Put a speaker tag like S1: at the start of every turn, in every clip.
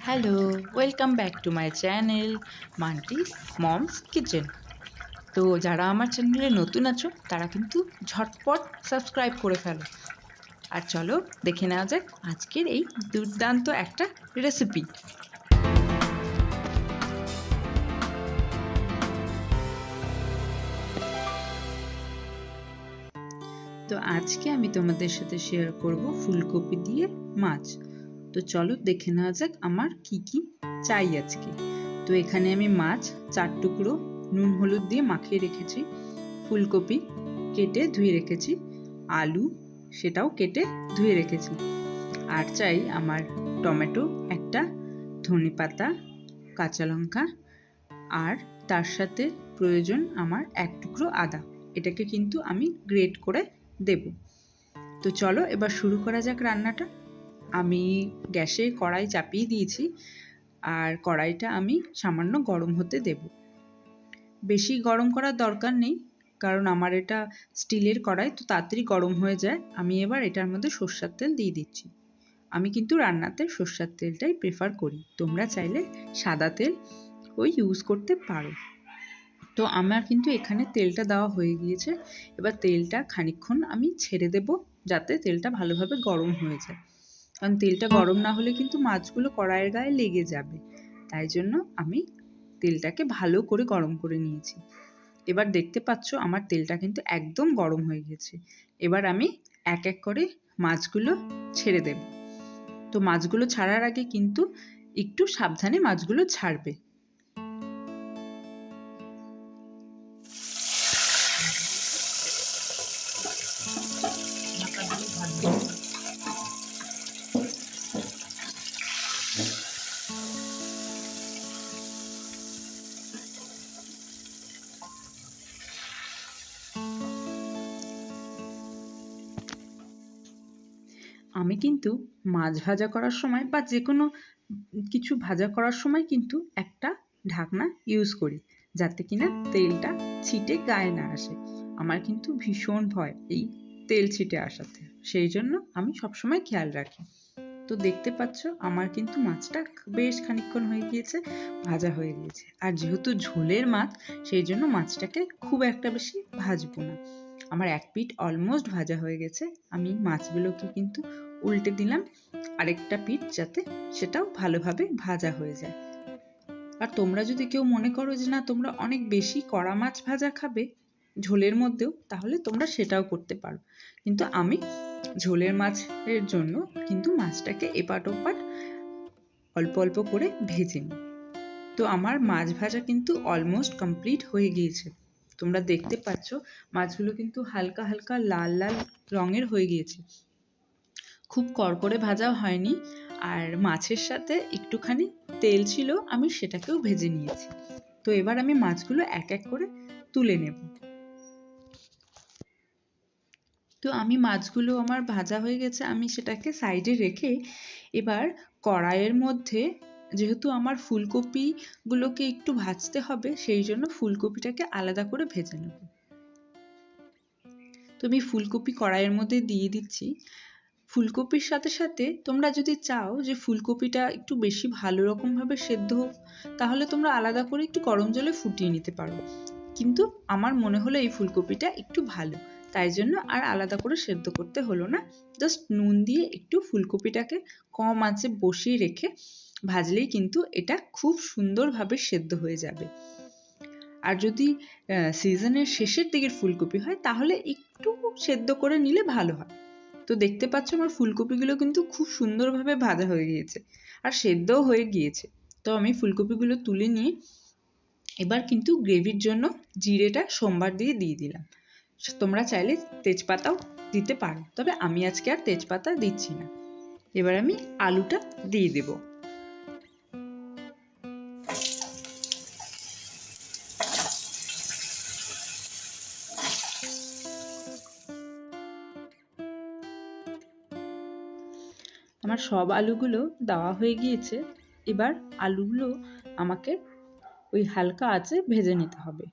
S1: Hello welcome back to my channel Mantis Mom's Kitchen তো যারা আমার চ্যানেলে নতুন আছো, তারা কিন্তু ঝটপট সাবস্ক্রাইব করে ফেলো। আর চলো দেখে নেওয়া যাক আজকের এই দুর্দান্ত একটা রেসিপি তো আজকে আমি তোমাদের সাথে শেয়ার করব ফুলকপি দিয়ে মাছ। তো চলো দেখে নেওয়া যাক আমার কি কি চাই আজকে। তো এখানে আমি মাছ, চার টুকরো, নুন, হলুদ দিয়ে মাখিয়ে রেখেছি। ফুলকপি কেটে ধুয়ে রেখেছি। আলু সেটাও কেটে ধুয়ে রেখেছি। আর চাই আমার টমেটো, একটা ধনে পাতা, কাঁচা লঙ্কা, আর তার সাথে প্রয়োজন আমার এক টুকরো আদা। এটাকে কিন্তু আমি গ্রেট করে দেব। তো চলো এবার শুরু করা যাক রান্নাটা। আমি গ্যাসে কড়াই চাপিয়ে দিয়েছি, আর কড়াইটা আমি সামান্য গরম হতে দেব। বেশি গরম করার দরকার নেই, কারণ আমার এটা স্টিলের কড়াই, তো তাড়াতাড়ি গরম হয়ে যায়। আমি এবার এটার মধ্যে সর্ষার তেল দিয়ে দিচ্ছি। আমি কিন্তু রান্নাতে সর্ষার তেলটাই প্রেফার করি। তোমরা চাইলে সাদা তেল ওই ইউজ করতে পারো। তো আমার কিন্তু এখানে তেলটা দেওয়া হয়ে গিয়েছে। এবার তেলটা খানিক্ষণ আমি ছেড়ে দেব, যাতে তেলটা ভালোভাবে গরম হয়ে যায়। কারণ তেলটা গরম না হলে কিন্তু মাছগুলো কড়াইয়ের গায়ে লেগে যাবে। তাই জন্য আমি তেলটাকে ভালো করে গরম করে নিয়েছি। এবার দেখতে পাচ্ছ আমার তেলটা কিন্তু একদম গরম হয়ে গেছে। এবার আমি এক এক করে মাছগুলো ছেড়ে দেব। তো মাছগুলো ছাড়ার আগে কিন্তু একটু সাবধানে মাছগুলো ছাড়বে। আমি কিন্তু মাছ ভাজা করার সময় বা যে কোনো কিছু ভাজা করার সময় কিন্তু একটা ঢাকনা ইউজ করি, যাতে কিনা তেলটা ছিটে গায়ে না আসে। আমার কিন্তু ভীষণ ভয় এই তেল ছিটে আসাতে। সেই জন্য আমি সবসময় খেয়াল রাখি। তো দেখতে পাচ্ছ, আমার কিন্তু মাছটা বেশ খানিক্ষণ হয়ে গিয়েছে, ভাজা হয়ে গিয়েছে। আর যেহেতু ঝোলের মাছ, সেই জন্য মাছটাকে খুব একটা বেশি ভাজবো না। আমার এক পিঠ অলমোস্ট ভাজা হয়ে গেছে। আমি মাছগুলোকে কিন্তু উল্টে দিলাম। আরেকটা পিঠ যাতে সেটাও ভালোভাবে ভাজা হয়ে যায়। আর তোমরা যদি কেউ মনে করো যে, না, তোমরা অনেক বেশি কড়া মাছ ভাজা খাবে ঝোলের মধ্যেও, তাহলে তোমরা সেটাও করতে পারো। কিন্তু আমি ঝোলের মাছের জন্য কিন্তু মাছটাকে এপাট ওপাট অল্প অল্প করে ভেজে নিই। তো আমার মাছ ভাজা কিন্তু অলমোস্ট কমপ্লিট হয়ে গিয়েছে। তোমরা দেখতে পাচ্ছ, মাছগুলো কিন্তু হালকা হালকা লাল লাল রঙের হয়ে গিয়েছে। খুব কড়কড়ে ভাজা হয়নি, আর মাছের সাথে একটুখানি তেল ছিল, আমি সেটাকেও ভেজে নিয়েছি। তো এবার আমি মাছগুলো এক এক করে তুলে নেব। তো আমি মাছগুলো আমার ভাজা হয়ে গেছে, আমি সেটাকে সাইডে রেখে এবার কড়াইয়ের মধ্যে যেহেতু আমার ফুলকপিগুলোকে একটু ভাজতে হবে, সেই জন্য ফুলকপিটাকে আলাদা করে ভেজে নেব। তো আমি ফুলকপি কড়াইয়ের মধ্যে দিয়ে দিচ্ছি। ফুলকপির সাথে সাথে তোমরা যদি চাও যে ফুলকপিটা একটু বেশি ভালো রকমভাবে সেদ্ধ হোক, তাহলে তোমরা আলাদা করে একটু গরম জলে ফুটিয়ে নিতে পারো। কিন্তু আমার মনে হলো এই ফুলকপিটা একটু ভালো। তাই জন্য আর আলাদা করে সেদ্ধ করতে হলো না। জাস্ট নুন দিয়ে একটু ফুলকপিটাকে কম আঁচে বসিয়ে রেখে ভাজলেই কিন্তু এটা খুব সুন্দরভাবে সেদ্ধ হয়ে যাবে। আর যদি সিজনের শেষের দিকের ফুলকপি হয়, তাহলে একটু সেদ্ধ করে নিলে ভালো হয়। তো দেখতে পাচ্ছ আমার ফুলকপিগুলো কিন্তু খুব সুন্দরভাবে ভাজা হয়ে গিয়েছে আর সেদ্ধও হয়ে গিয়েছে। তো আমি ফুলকপিগুলো তুলে নিয়ে এবার কিন্তু গ্রেভির জন্য জিরেটা সোমবার দিয়ে দিয়ে দিলাম। তোমরা চাইলে তেজপাতাও দিতে পারো, তবে আমি আজকে আর তেজপাতা দিচ্ছি না। এবার আমি আলুটা দিয়ে দেবো। আমার সব আলুগুলো দেওয়া হয়ে গিয়েছে, এবার আলুগুলো আমাকে ওই হালকা আঁচে ভেজে নিতে হবে।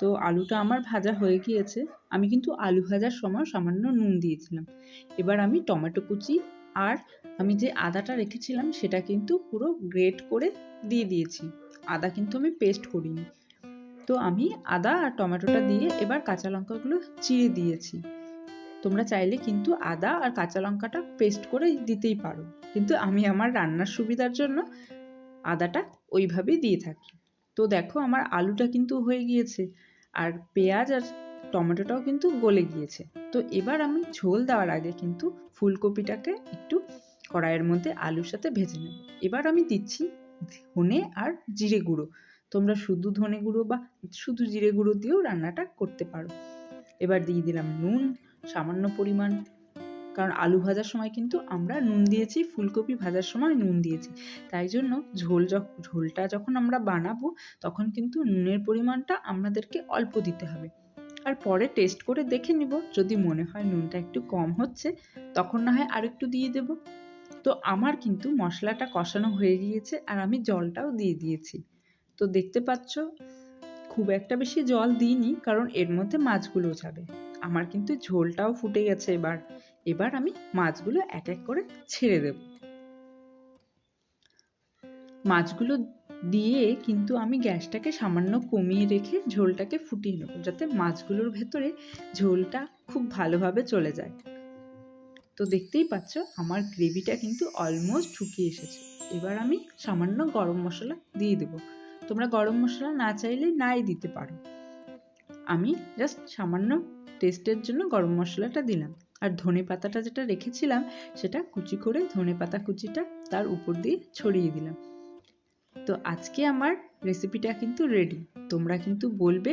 S1: তো আলুটা আমার ভাজা হয়ে গিয়েছে। আমি কিন্তু আলু ভাজার সময় সামান্য নুন দিয়েছিলাম। এবার আমি টমেটো কুচি আর আমি যে আদাটা রেখেছিলাম সেটা কিন্তু পুরো গ্রেট করে দিয়ে দিয়েছি। আদা কিন্তু আমি পেস্ট করিনি। তো আমি আদা আর টমেটোটা দিয়ে এবার কাঁচা লঙ্কাগুলো চিড়ে দিয়েছি। তোমরা চাইলে কিন্তু আদা আর কাঁচা লঙ্কাটা পেস্ট করে দিতেই পারো। কিন্তু আমি আমার রান্নার সুবিধার জন্য আদাটা ওইভাবেই দিয়ে থাকি। তো দেখো আমার আলুটা কিন্তু হয়ে গিয়েছে। আর পেঁয়াজ আর টমেটোটাও কিন্তু গলে গিয়েছে। তো এবার আমি ঝোল দেওয়ার আগে কিন্তু ফুলকপিটাকে একটু কড়াইয়ের মধ্যে আলুর সাথে ভেজে নেব। এবার আমি দিচ্ছি ধনে আর জিরে গুঁড়ো। তোমরা শুধু ধনে গুঁড়ো বা শুধু জিরে গুঁড়ো দিয়েও রান্নাটা করতে পারো। এবার দিয়ে দিলাম নুন, সামান্য পরিমাণ কারণ আলু ভাজার সময় কিন্তু আমরা নুন দিয়েছি, ফুলকপি ভাজার সময় নুন দিয়েছি। তাই জন্য ঝোল ঝোলটা যখন আমরা বানাবো, তখন কিন্তু নুনের পরিমাণটা আমাদেরকে অল্প দিতে হবে। আর পরে টেস্ট করে দেখে নিব, যদি মনে হয় নুনটা একটু কম হচ্ছে, তখন না হয় আর একটু দিয়ে দেব। তো আমার কিন্তু মশলাটা কষানো হয়ে গিয়েছে, আর আমি জলটাও দিয়ে দিয়েছি। তো দেখতে পাচ্ছ, খুব একটা বেশি জল দিইনি, কারণ এর মধ্যে মাছগুলো যাবে। আমার কিন্তু ঝোলটাও ফুটে গেছে এবার। এবার আমি মাছগুলো এক এক করে ছেড়ে দেব। মাছগুলো দিয়ে কিন্তু আমি গ্যাসটাকে সামান্য কমিয়ে রেখে ঝোলটাকে ফুটিয়ে নেব, যাতে মাছগুলোর ভেতরে ঝোলটা খুব ভালোভাবে চলে যায়। তো দেখতেই পাচ্ছ, আমার গ্রেভিটা কিন্তু অলমোস্ট শুকিয়ে এসেছে। এবার আমি সামান্য গরম মশলা দিয়ে দেবো। তোমরা গরম মশলা না চাইলে নাই দিতে পারো। আমি জাস্ট সামান্য টেস্টের জন্য গরম মশলাটা দিলাম। আর ধনে পাতাটা যেটা রেখেছিলাম, সেটা কুচি করে ধনে পাতা কুচিটা তার উপর দিয়ে ছড়িয়ে দিলাম। তো আজকে আমার রেসিপিটা কিন্তু রেডি তোমরা কিন্তু বলবে